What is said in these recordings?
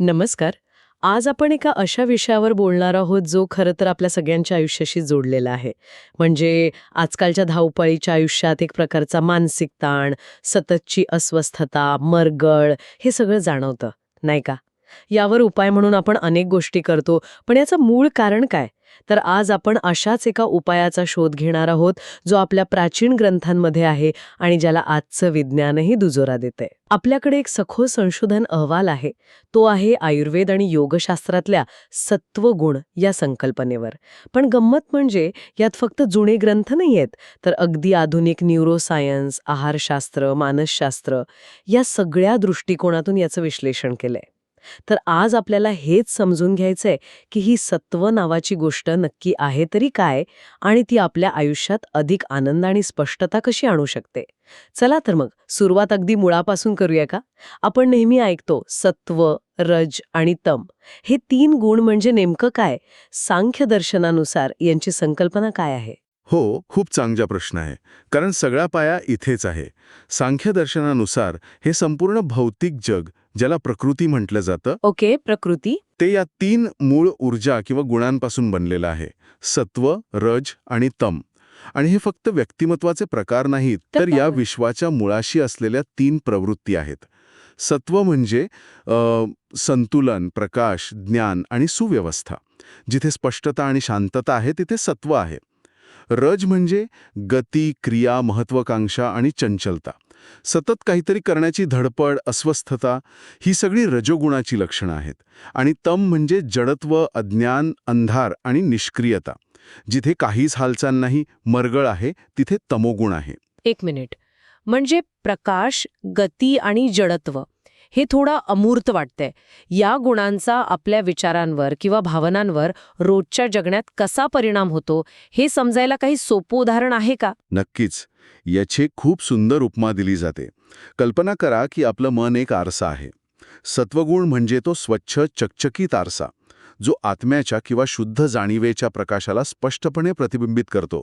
नमस्कार. आज आपण एका अशा विषयावर बोलणार आहोत जो खरं तर आपल्या सगळ्यांच्या आयुष्याशी जोडलेला आहे. म्हणजे आजकालच्या धावपळीच्या आयुष्यात एक प्रकारचा मानसिक ताण सततची अस्वस्थता मरगळ हे सगळं जाणवतं नाही का? यावर उपाय म्हणून आपण अनेक गोष्टी करतो. पण याचं मूळ कारण काय? तर आज आपण अशाच एका उपायाचा शोध घेणार आहोत जो आपल्या प्राचीन ग्रंथांमध्ये आहे आणि ज्याला आजचं विज्ञानही दुजोरा देते आपल्याकडे एक सखोल संशोधन अहवाल आहे. तो आहे आयुर्वेद आणि योगशास्त्रातल्या सत्वगुण या संकल्पनेवर. पण गंमत म्हणजे यात फक्त जुने ग्रंथ नाही आहेत तर अगदी आधुनिक न्यूरोसायन्स आहारशास्त्र मानसशास्त्र या सगळ्या दृष्टिकोनातून याचं विश्लेषण केलंय. तर आज आपल्याला हेच समजून घ्यायचंय की ही सत्व नावाची गोष्ट नक्की आहे तरी काय आणि ती आपल्या आयुष्यात अधिक आनंद आणि स्पष्टता कशी आणू शकते? चला तर मग सुरुवात अगदी मुळापासून करूया का? आपण नेहमी ऐकतो सत्व रज आणि तम हे तीन गुण म्हणजे नेमकं काय? सांख्य दर्शनानुसार यांची संकल्पना काय आहे? हो खूप चांगला प्रश्न आहे. कारण सगळा पाया इथेच आहे. सांख्यदर्शनानुसार हे संपूर्ण भौतिक जग ज्याला प्रकृती म्हटलं जातं ओके प्रकृती. ते या तीन मूळ ऊर्जा किंवा गुणांपासून बनलेलं आहे सत्व रज आणि तम. आणि हे फक्त व्यक्तिमत्वाचे प्रकार नाहीत तर या? विश्वाच्या मुळाशी असलेल्या तीन प्रवृत्ती आहेत. सत्व म्हणजे संतुलन प्रकाश ज्ञान आणि सुव्यवस्था. जिथे स्पष्टता आणि शांतता आहे तिथे सत्व आहे. रज म्हणजे गती क्रिया महत्वाकांक्षा आणि चंचलता. सतत काहीतरी करण्याची धडपड अस्वस्थता ही सगळी रजोगुणाची लक्षणं आहेत. आणि तम म्हणजे जडत्व अज्ञान अंधार आणि निष्क्रियता. जिथे काहीच हालचाल नाही मरगळ आहे तिथे तमोगुण आहे. एक मिनिट. म्हणजे प्रकाश गती आणि जडत्व हे थोडं अमूर्त वाटतंय. या गुणांचा आपल्या विचारांवर किंवा भावनांवर रोजच्या जगण्यात कसा परिणाम होतो हे समजायला काही सोपं उदाहरण आहे का? नक्कीच. याची खूप सुंदर उपमा दिली जाते. कल्पना करा की आपलं मन एक आरसा आहे. सत्वगुण म्हणजे तो स्वच्छ चकचकीत आरसा. जो आत्म्याच्या किंवा शुद्ध जाणीवेच्या प्रकाशाला स्पष्टपणे प्रतिबिंबित करतो.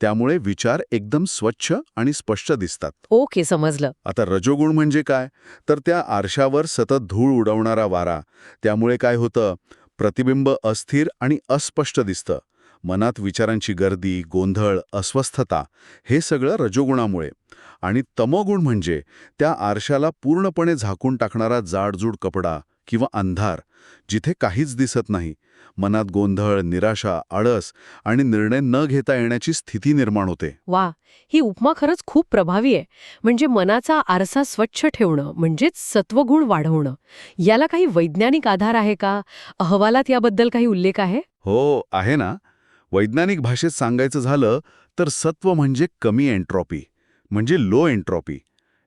त्यामुळे विचार एकदम स्वच्छ आणि स्पष्ट दिसतात. ओके समजलं. आता रजोगुण म्हणजे काय? तर त्या आरशावर सतत धूळ उडवणारा वारा. त्यामुळे काय होतं? प्रतिबिंब अस्थिर आणि अस्पष्ट दिसतं. मनात विचारांची गर्दी गोंधळ अस्वस्थता हे सगळं रजोगुणामुळे. आणि तमोगुण म्हणजे त्या आरशाला पूर्णपणे झाकून टाकणारा जाडजूड कपडा किंवा अंधार जिथे काहीच दिसत नाही. मनात गोंधळ निराशा आळस आणि निर्णय न घेता येण्याची स्थिती निर्माण होते. वा ही उपमा खरंच खूप प्रभावी आहे. म्हणजे मनाचा आरसा स्वच्छ ठेवणं म्हणजेच सत्वगुण वाढवणं याला काही वैज्ञानिक आधार आहे का? अहवालात याबद्दल काही उल्लेख आहे? हो आहे ना. वैज्ञानिक भाषेत सांगायचं झालं तर सत्व म्हणजे कमी एन्ट्रॉपी म्हणजे लो एन्ट्रॉपी.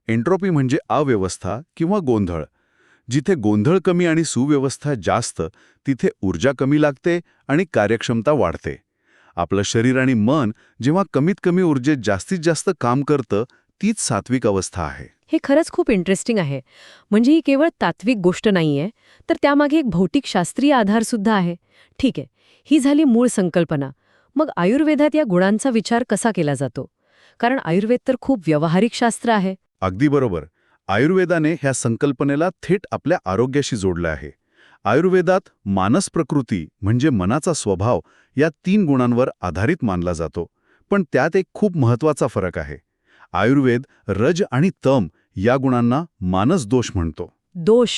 एन्ट्रॉपी म्हणजे अव्यवस्था किंवा गोंधळ. जिथे गोंधळ कमी आणि सुव्यवस्था जास्त तिथे ऊर्जा कमी लागते आणि कार्यक्षमता वाढते. आपलं शरीर आणि मन जेव्हा कमीत कमी ऊर्जेत जास्तीत जास्त काम करतं तीच सात्विक अवस्था आहे. हे खरंच खूप इंटरेस्टिंग आहे. म्हणजे ही केवळ तात्विक गोष्ट नाहीये तर त्यामागे एक भौतिकशास्त्रीय आधार सुद्धा आहे. ठीक आहे ही झाली मूळ संकल्पना. मग आयुर्वेदात या गुणांचा विचार कसा केला जातो? कारण आयुर्वेद तर खूप व्यावहारिक शास्त्र आहे. अगदी बरोबर. आयुर्वेदाने ह्या संकल्पनेला थेट आपल्या आरोग्याशी जोडलं आहे. आयुर्वेदात मानस प्रकृती म्हणजे मनाचा स्वभाव या तीन गुणांवर आधारित मानला जातो पण त्यात एक खूप महत्त्वाचा फरक आहे. आयुर्वेद रज आणि तम या गुणांना मानस दोष म्हणतो. दोष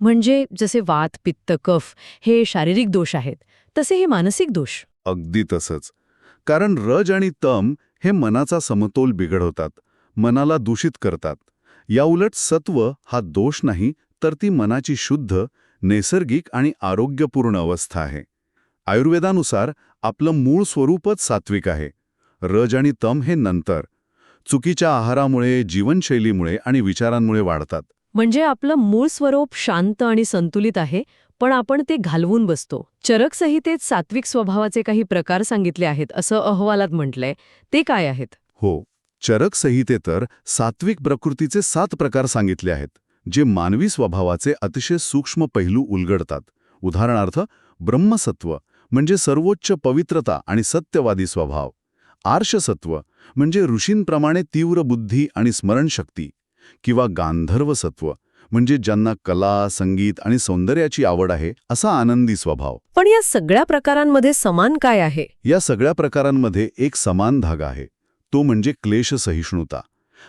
म्हणजे जसे वात पित्त कफ हे शारीरिक दोष आहेत तसे हे मानसिक दोष. अगदी तसंच. कारण रज आणि तम हे मनाचा समतोल बिघडवतात मनाला दूषित करतात. याउलट सत्व हा दोष नाही तर ती मनाची शुद्ध नैसर्गिक आणि आरोग्यपूर्ण अवस्था आहे. आयुर्वेदानुसार आपलं मूळ स्वरूपच सात्विक आहे. रज आणि तम हे नंतर. चुकीच्या आहारामुळे जीवनशैलीमुळे आणि विचारांमुळे वाढतात. म्हणजे आपलं मूळ स्वरूप शांत आणि संतुलित आहे पण आपण ते घालवून बसतो. चरक संहितेत सात्विक स्वभावाचे काही प्रकार सांगितले आहेत असं अहवालात म्हटलंय. ते काय आहेत? हो. चरक संहिते तर सात्विक प्रकृतीचे सात प्रकार सांगितले आहेत जे मानवी स्वभावाचे अतिशय सूक्ष्म पैलू उलगडतात. उदाहरणार्थ ब्रह्मसत्व म्हणजे सर्वोच्च पवित्रता आणि सत्यवादी स्वभाव. आर्षसत्व म्हणजे ऋषींप्रमाणे तीव्र बुद्धी आणि स्मरणशक्ती. किंवा गांधर्व सत्व म्हणजे ज्यांना कला संगीत आणि सौंदर्याची आवड आहे असा आनंदी स्वभाव. पण या सगळ्या प्रकारांमध्ये समान काय आहे? या सगळ्या प्रकारांमध्ये एक समान धागा आहे. तो म्हणजे क्लेश सहिष्णुता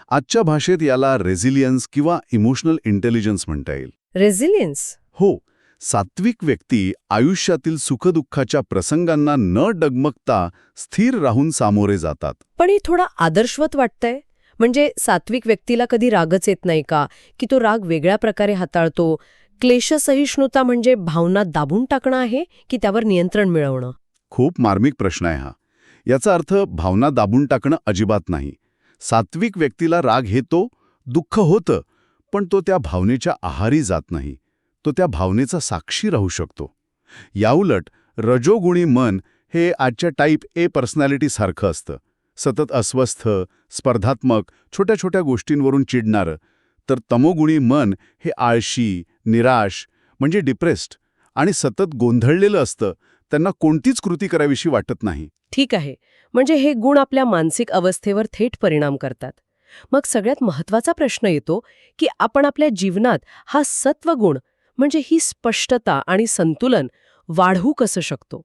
आजच्या भाषेत याला रेझिलियन्स किंवा इमोशनल इंटेलिजन्स म्हणता येईल. रेझिलियन्स? हो. सात्विक व्यक्ती आयुष्यातील सुखदुःखाच्या प्रसंगांना न डगमगता स्थिर राहून सामोरे जातात. पण हे थोडं आदर्शवत वाटतंय? म्हणजे सात्विक व्यक्तीला कधी रागच येत नाही का? की तो राग वेगळ्या प्रकारे हाताळतो? क्लेशसहिष्णुता म्हणजे भावना दाबून टाकणं आहे की त्यावर नियंत्रण मिळवणं? खूप मार्मिक प्रश्न आहे हा. याचा अर्थ भावना दाबून टाकणं अजिबात नाही. सात्विक व्यक्तीला राग येतो दुःख होतं पण तो त्या भावनेच्या आहारी जात नाही. तो त्या भावनेचा साक्षी राहू शकतो. याउलट रजोगुणी मन हे आजच्या टाईप ए पर्सनॅलिटीसारखं असतं. सतत अस्वस्थ स्पर्धात्मक छोट्या छोट्या गोष्टींवरून चिडणारं. तर तमोगुणी मन हे आळशी निराश म्हणजे डिप्रेस्ड आणि सतत गोंधळलेलं असतं. त्यांना कोणतीच कृती करावीशी वाटत नाही. ठीक आहे. म्हणजे हे गुण आपल्या मानसिक अवस्थेवर थेट परिणाम करतात. मग सगळ्यात महत्त्वाचा प्रश्न येतो की आपण आपल्या जीवनात हा सत्वगुण म्हणजे ही स्पष्टता आणि संतुलन वाढवू कसं शकतो?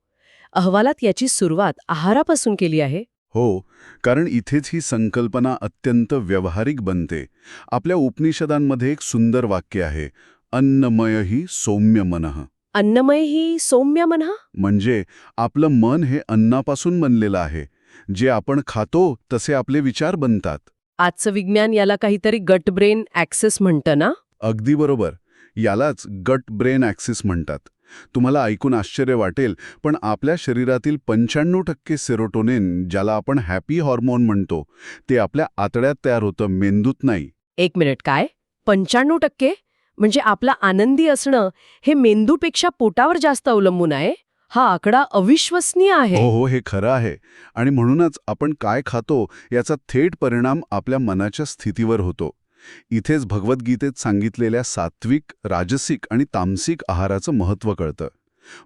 अहवालात याची सुरुवात आहारापासून केली आहे. हो कारण इथेच ही संकल्पना अत्यंत व्यावहारिक बनते. आपल्या उपनिषदांमध्ये एक सुंदर वाक्य आहे अन्नमय ही सौम्य मनः अन्नमय ही सौम्य म्हणा म्हणजे आपलं मन हे अन्नापासून बनलेलं आहे. जे आपण खातो तसे आपले विचार बनतात. आजचं विज्ञान याला काहीतरी गट ब्रेन ॲक्सेस म्हणतं ना? अगदी बरोबर. यालाच गट ब्रेन ॲक्सिस म्हणतात. तुम्हाला ऐकून आश्चर्य वाटेल पण आपल्या शरीरातील पंच्याण्णव टक्के सेरोटोनिन ज्याला आपण हॅपी हॉर्मोन म्हणतो ते आपल्या आतड्यात तयार होतं मेंदूत नाही. एक मिनिट काय? पंच्याण्णव टक्के? म्हणजे आपला आनंदी असणं हे मेंदूपेक्षा पोटावर जास्त अवलंबून आहे? हा आकडा अविश्वसनीय आहे. हो हो हे खरं आहे. आणि म्हणूनच आपण काय खातो याचा थेट परिणाम आपल्या मनाच्या स्थितीवर होतो. इथेच भगवद्गीतेत सांगितलेल्या सात्विक राजसिक आणि तामसिक आहाराचं महत्त्व कळतं.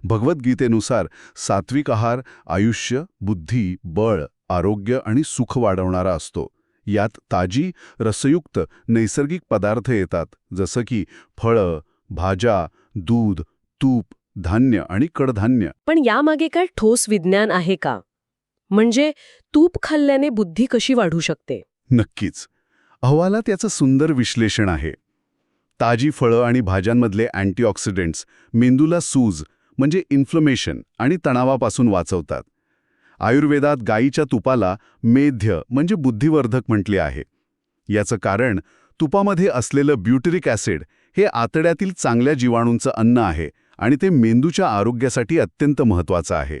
भगवद्गीतेनुसार सात्विक आहार आयुष्य बुद्धी बळ आरोग्य आणि सुख वाढवणारा असतो. यात ताजी रसयुक्त नैसर्गिक पदार्थ येतात जसं की फळं भाज्या दूध तूप धान्य आणि कडधान्य. पण यामागे काय ठोस विज्ञान आहे का? म्हणजे तूप खाल्ल्याने बुद्धी कशी वाढू शकते? नक्कीच. अहवालात याचं सुंदर विश्लेषण आहे. ताजी फळं आणि भाज्यांमधले अँटीऑक्सिडंट्स मेंदूला सूज म्हणजे इन्फ्लमेशन आणि तणावापासून वाचवतात. आयुर्वेदात गायीच्या तुपाला मेध्य म्हणजे बुद्धिवर्धक म्हटले आहे. याचं कारण तुपामध्ये असलेलं ब्युटरिक ॲसिड हे आतड्यातील चांगल्या जीवाणूंचं अन्न आहे आणि ते मेंदूच्या आरोग्यासाठी अत्यंत महत्त्वाचं आहे.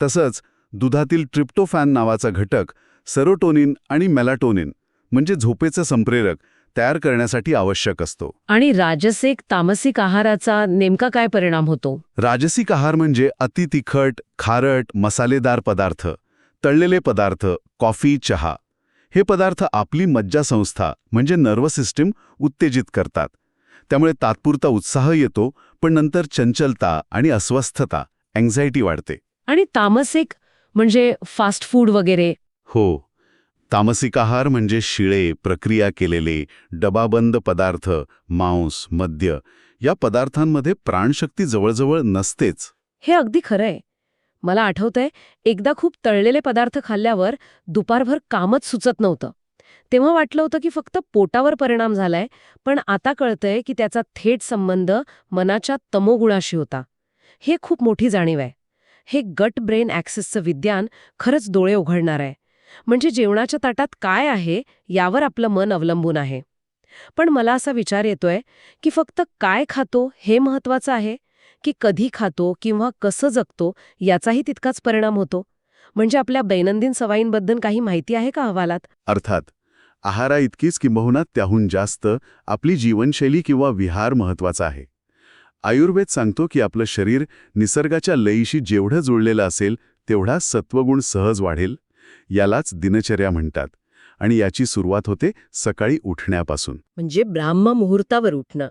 तसंच दुधातील ट्रिप्टोफॅन नावाचा घटक सेरोटोनिन आणि मेलाटोनिन म्हणजे झोपेचं संप्रेरक तयार करण्यासाठी आवश्यक असतो. आणि राजसिक तामसिक आहाराचा नेमका काय परिणाम होतो? राजसिक आहार म्हणजे अति तिखट खारट मसालेदार पदार्थ तळलेले पदार्थ कॉफी चहा. हे पदार्थ आपली मज्जासंस्था म्हणजे नर्वस सिस्टीम उत्तेजित करतात. त्यामुळे तात्पुरता उत्साह येतो पण नंतर चंचलता आणि अस्वस्थता अँझायटी वाढते. आणि तामसिक म्हणजे फास्ट फूड वगैरे? हो. तामसिक आहार म्हणजे शिळे प्रक्रिया केलेले डबाबंद पदार्थ मांस मद्य या पदार्थांमध्ये प्राणशक्ती जवळजवळ नसतेच. हे अगदी खरंय. मला आठवतंय एकदा खूप तळलेले पदार्थ खाल्ल्यावर दुपारभर कामच सुचत नव्हतं. तेव्हा वाटलं होतं की फक्त पोटावर परिणाम झालाय पण आता कळतंय की त्याचा थेट संबंध मनाच्या तमोगुणाशी होता. हे खूप मोठी जाणीव आहे. हे गट ब्रेन ॲक्सेसचं विज्ञान खरंच डोळे उघडणार आहे म्हणजे जेवणाच्या ताटात काय आहे यावर आपलं मन अवलंबून आहे. पण मला असा विचार येतोय की फक्त काय खातो हे महत्वाचं आहे? की कधी खातो किंवा कसं जगतो याचाही तितकाच परिणाम होतो? म्हणजे आपल्या दैनंदिन सवयींबद्दल काही माहिती आहे का अहवालात? अर्थात आहारा इतकीच किंबहुना त्याहून जास्त आपली जीवनशैली किंवा विहार महत्त्वाचा आहे. आयुर्वेद सांगतो की आपलं शरीर निसर्गाच्या लयीशी जेवढं जुळलेलं असेल तेवढा सत्वगुण सहज वाढेल. यालाच दिनचर्या म्हणतात आणि याची सुरुवात होते सकाळी उठण्यापासून. म्हणजे ब्राह्म मुहूर्तावर उठणं.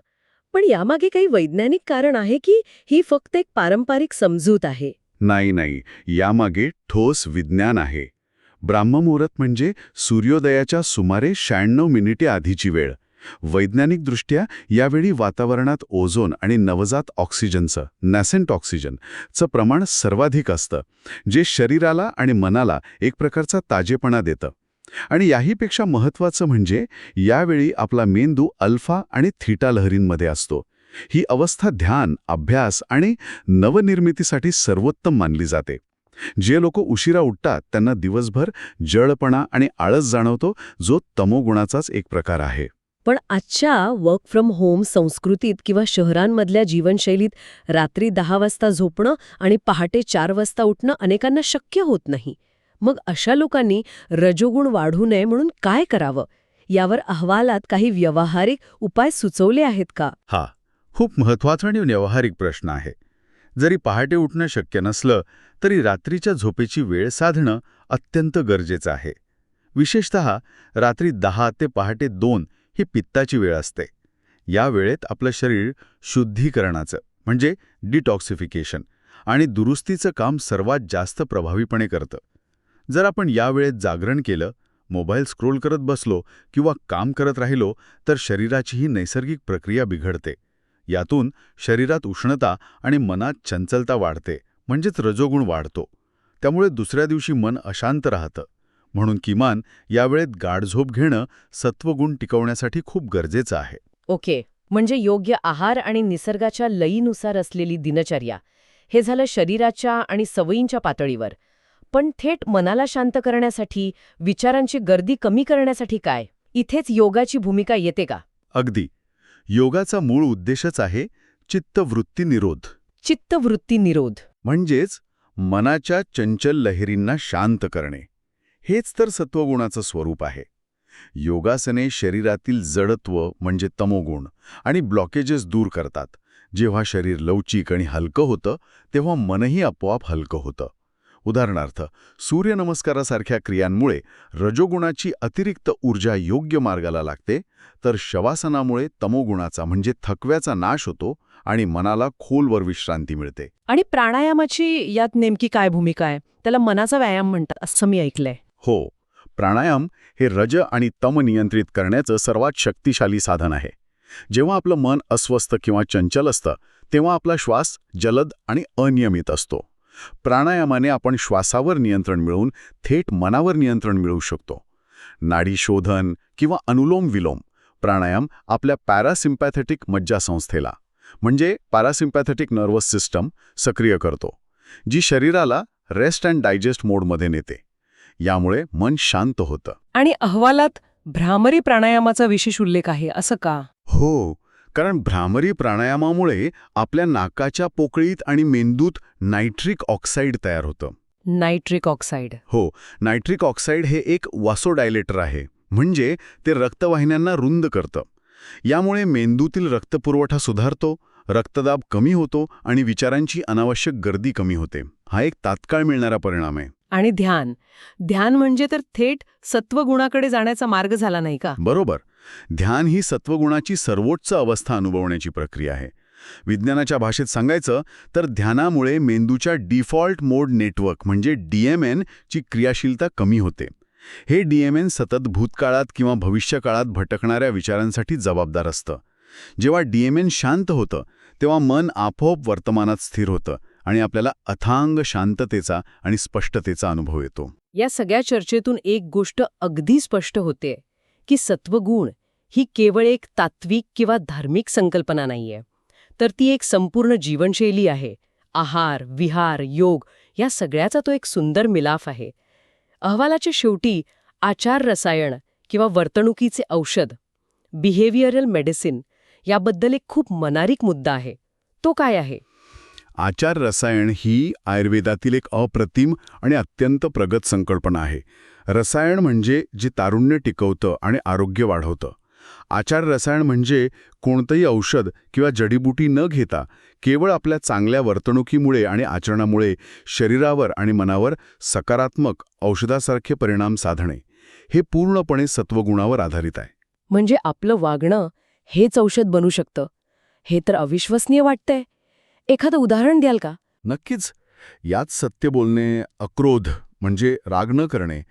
पण यामागे काही वैज्ञानिक कारण आहे की ही फक्त एक पारंपरिक समजूत आहे. नाही नाही. यामागे ठोस विज्ञान आहे. ब्राह्ममुहूर्त म्हणजे सूर्योदयाच्या सुमारे शहाण्णव मिनिटे आधीची वेळ. वैज्ञानिकदृष्ट्या यावेळी वातावरणात ओझोन आणि नवजात ऑक्सिजनचं नॅसेंट ऑक्सिजनचं प्रमाण सर्वाधिक असतं जे शरीराला आणि मनाला एक प्रकारचा ताजेपणा देतं. आणि याहीपेक्षा महत्त्वाचं म्हणजे यावेळी आपला मेंदू अल्फा आणि थीटा लहरींमध्ये असतो. ही अवस्था ध्यान अभ्यास आणि नवनिर्मितीसाठी सर्वोत्तम मानली जाते. जे लोक उशिरा उठतात त्यांना दिवसभर जळपणा आणि आळस जाणवतो जो तमोगुणाचाच एक प्रकार आहे. पण आजच्या वर्क फ्रॉम होम संस्कृतीत किंवा शहरांमधल्या जीवनशैलीत रात्री दहा वाजता झोपणं आणि पहाटे चार वाजता उठणं अनेकांना शक्य होत नाही. मग अशा लोकांनी रजोगुण वाढू नये म्हणून काय करावं? यावर अहवालात काही व्यावहारिक उपाय सुचवले आहेत का? हा खूप महत्त्वाचा आणि व्यावहारिक प्रश्न आहे. जरी पहाटे उठणं शक्य नसलं तरी रात्रीच्या झोपेची वेळ साधणं अत्यंत गरजेचं आहे. विशेषत रात्री दहा ते पहाटे दोन ही पित्ताची वेळ असते. या वेळेत आपलं शरीर शुद्धीकरणाचं म्हणजे डिटॉक्सिफिकेशन आणि दुरुस्तीचं काम सर्वात जास्त प्रभावीपणे करतं. जर आपण या वेळेत जागरण केलं मोबाईल स्क्रोल करत बसलो किंवा काम करत राहिलो तर शरीराची ही नैसर्गिक प्रक्रिया बिघडते. यातून शरीरात उष्णता आणि मनात चंचलता वाढते म्हणजेच रजोगुण वाढतो. त्यामुळे दुसऱ्या दिवशी मन अशांत राहतं. म्हणून किमान यावेळेत गाढझोप घेणं सत्वगुण टिकवण्यासाठी खूप गरजेचं आहे. ओके म्हणजे योग्य आहार आणि निसर्गाच्या लयीनुसार असलेली दिनचर्या हे झालं शरीराच्या आणि सवयींच्या पातळीवर. पण थेट मनाला शांत करण्यासाठी विचारांची गर्दी कमी करण्यासाठी काय? इथेच योगाची भूमिका येते का? अगदी. योगाचा मूळ उद्देशच आहे चित्तवृत्ती निरोध. चित्तवृत्ती निरोध. म्हणजेच मनाच्या चंचल लहरींना शांत करणे. हेच तर सत्वगुणाचं स्वरूप आहे. योगासने शरीरातील जडत्व म्हणजे तमोगुण आणि ब्लॉकेजेस दूर करतात. जेव्हा शरीर लवचिक आणि हलकं होतं तेव्हा मनही आपोआप हलकं होतं. उदाहरणार्थ सूर्यनमस्कारासारख्या क्रियांमुळे रजोगुणाची अतिरिक्त ऊर्जा योग्य मार्गाला लागते तर शवासनामुळे तमोगुणाचा म्हणजे थकव्याचा नाश होतो आणि मनाला खोलवर विश्रांती मिळते. आणि प्राणायामाची यात नेमकी काय भूमिका आहे? त्याला मनाचा व्यायाम म्हणतात असं मी ऐकलंय. हो प्राणायाम हे रज आणि तम नियंत्रित करण्याचं सर्वात शक्तिशाली साधन आहे. जेव्हा आपलं मन अस्वस्थ किंवा चंचल असतं तेव्हा आपला श्वास जलद आणि अनियमित असतो. प्राणायामाने आपण श्वासावर नियंत्रण मिळवून थेट मनावर नियंत्रण मिळवू शकतो. नाडी शोधन किंवा अनुलोम विलोम प्राणायाम आपल्या पॅरासिम्पॅथेटिक मज्जासंस्थेला म्हणजे पॅरासिम्पॅथेटिक नर्वस सिस्टम सक्रिय करतो जी शरीराला रेस्ट अँड डायजेस्ट मोडमध्ये नेते. यामुळे मन शांत होतं. आणि अहवालात भ्रामरी प्राणायामाचा विशेष उल्लेख आहे असं का? हो कारण भ्रामरी प्राणायामामुळे आपल्या नाकाच्या पोकळीत आणि मेंदूत नायट्रिक ऑक्साईड तयार होतं. Nitric oxide. हो नायट्रिक ऑक्साईड हे एक वासोडायलेटर आहे म्हणजे ते रक्तवाहिन्यांना रुंद करतं. यामुळे मेंदूतील रक्तपुरवठा सुधारतो रक्तदाब कमी होतो आणि विचारांची अनावश्यक गर्दी कमी होते. हा एक तात्काळ मिळणारा परिणाम आहे. आणि ध्यान. ध्यान म्हणजे तर थेट सत्वगुणाकडे जाण्याचा मार्ग झाला नाही का? बरोबर. ध्यान ही सत्वगुणाची सर्वोच्च अवस्था अनुभवण्याची प्रक्रिया आहे. विज्ञानाच्या भाषेत सांगायचं तर ध्यानामुळे मेंदूच्या डिफॉल्ट मोड नेटवर्क म्हणजे डीएमएन ची क्रियाशीलता कमी होते. हे डीएमएन सतत भूतकाळात किंवा भविष्यकाळात भटकणाऱ्या विचारांसाठी जबाबदार असतं. जेव्हा डीएमएन शांत होतं तेव्हा मन आपोआप वर्तमानात स्थिर होतं. आणि आपल्याला अथांग शांततेचा आणि स्पष्टतेचा अनुभव येतो. या सगळ्या चर्चेतून एक गोष्ट अगदी स्पष्ट होते की सत्वगुण ही केवळ एक तात्विक किंवा धार्मिक संकल्पना नाहीये तर ती एक संपूर्ण जीवनशैली आहे. आहार विहार योग या सगळ्याचा तो एक सुंदर मिलाफ आहे. अहवालाच्या शेवटी आचार रसायन किंवा वर्तणुकीचे औषध बिहेवियरल मेडिसिन याबद्दल एक खूप मनारिक मुद्दा आहे. तो काय आहे? आचार रसायन ही आयुर्वेदातील एक अप्रतिम आणि अत्यंत प्रगत संकल्पना आहे. रसायन म्हणजे जे तारुण्य टिकवतं आणि आरोग्य वाढवतं. आचार रसायन म्हणजे कोणतंही औषध किंवा जडीबुटी न घेता केवळ आपल्या चांगल्या वर्तणुकीमुळे आणि आचरणामुळे शरीरावर आणि मनावर सकारात्मक औषधासारखे परिणाम साधणे. हे पूर्णपणे सत्वगुणावर आधारित आहे. म्हणजे आपलं वागणं हेच औषध बनू शकतं. हे तर अविश्वसनीय वाटतंय. एखादं उदाहरण द्याल का? नक्कीच. यात सत्य बोलणे अक्रोध म्हणजे राग न करणे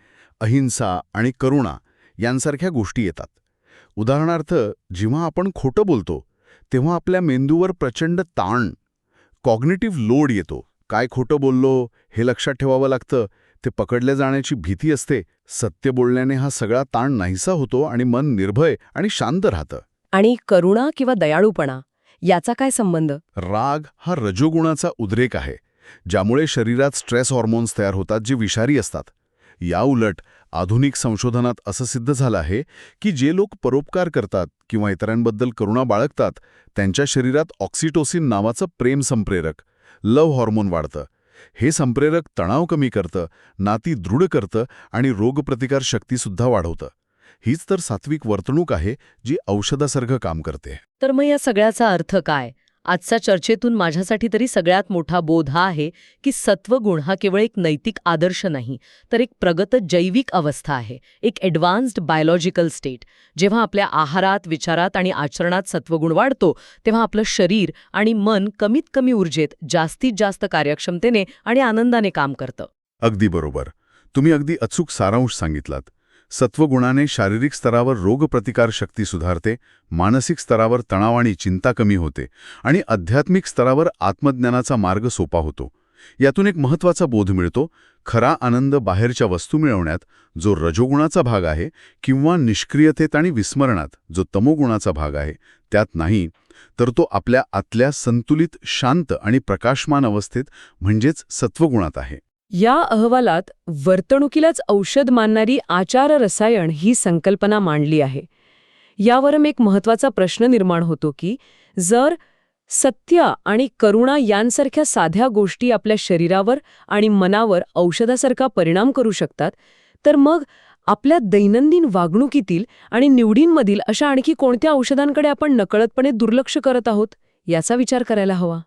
अहिंसा आणि करुणा यांसारख्या गोष्टी येतात. उदाहरणार्थ जेव्हा आपण खोटं बोलतो तेव्हा आपल्या मेंदूवर प्रचंड ताण कॉग्नेटिव्ह लोड येतो. काय खोटं बोललो हे लक्षात ठेवावं लागतं. ते पकडले जाण्याची भीती असते. सत्य बोलण्याने हा सगळा ताण नाहीसा होतो आणि मन निर्भय आणि शांत राहतं. आणि करुणा किंवा दयाळूपणा. याचा काय संबंध? राग हा रजोगुणाचा उद्रेक आहे ज्यामुळे शरीरात स्ट्रेस हॉर्मोन्स तयार होतात जे विषारी असतात. या उलट आधुनिक संशोधनात असं सिद्ध झालं आहे की जे लोक परोपकार करतात किंवा इतरांबद्दल करुणा बाळगतात त्यांच्या शरीरात ऑक्सिटोसिन नावाचं प्रेम संप्रेरक लव हॉर्मोन वाढतं. हे संप्रेरक तणाव कमी करतं नाती दृढ करतं आणि रोगप्रतिकार शक्तीसुद्धा वाढवतं. हीच तर सात्विक वर्तणूक आहे जी औषधासारखं काम करते. तर मग या सगळ्याचा अर्थ काय? आजच्या चर्चेतून माझ्यासाठी तरी सगळ्यात मोठा बोध हा आहे की सत्वगुण हा केवळ एक नैतिक आदर्श नाही तर एक प्रगत जैविक अवस्था आहे एक ॲडव्हान्स्ड बायोलॉजिकल स्टेट जेव्हा आपल्या आहारात विचारात आणि आचरणात सत्वगुण वाढतो तेव्हा आपलं शरीर आणि मन कमीत कमी ऊर्जेत जास्तीत जास्त कार्यक्षमतेने आणि आनंदाने काम करतं. अगदी बरोबर. तुम्ही अगदी अचूक सारांश सांगितलात. सत्वगुणाने शारीरिक स्तरावर रोगप्रतिकार शक्ती सुधारते मानसिक स्तरावर तणाव आणि चिंता कमी होते आणि आध्यात्मिक स्तरावर आत्मज्ञानाचा मार्ग सोपा होतो. यातून एक महत्त्वाचा बोध मिळतो खरा आनंद बाहेरच्या वस्तू मिळवण्यात जो रजोगुणाचा भाग आहे किंवा निष्क्रियतेत आणि विस्मरणात जो तमोगुणाचा भाग आहे त्यात नाही तर तो आपल्या आतल्या संतुलित शांत आणि प्रकाशमान अवस्थेत म्हणजेच सत्वगुणात आहे. या अहवालात वर्तणुकीलाच औषध मानणारी आचार रसायन ही संकल्पना मांडली आहे. यावरून एक महत्त्वाचा प्रश्न निर्माण होतो की जर सत्य आणि करुणा यांसारख्या साध्या गोष्टी आपल्या शरीरावर आणि मनावर औषधासारखा परिणाम करू शकतात तर मग आपल्या दैनंदिन वागणुकीतील आणि निवडींमधील अशा आणखी कोणत्या औषधांकडे आपण नकळतपणे दुर्लक्ष करत आहोत याचा विचार करायला हवा.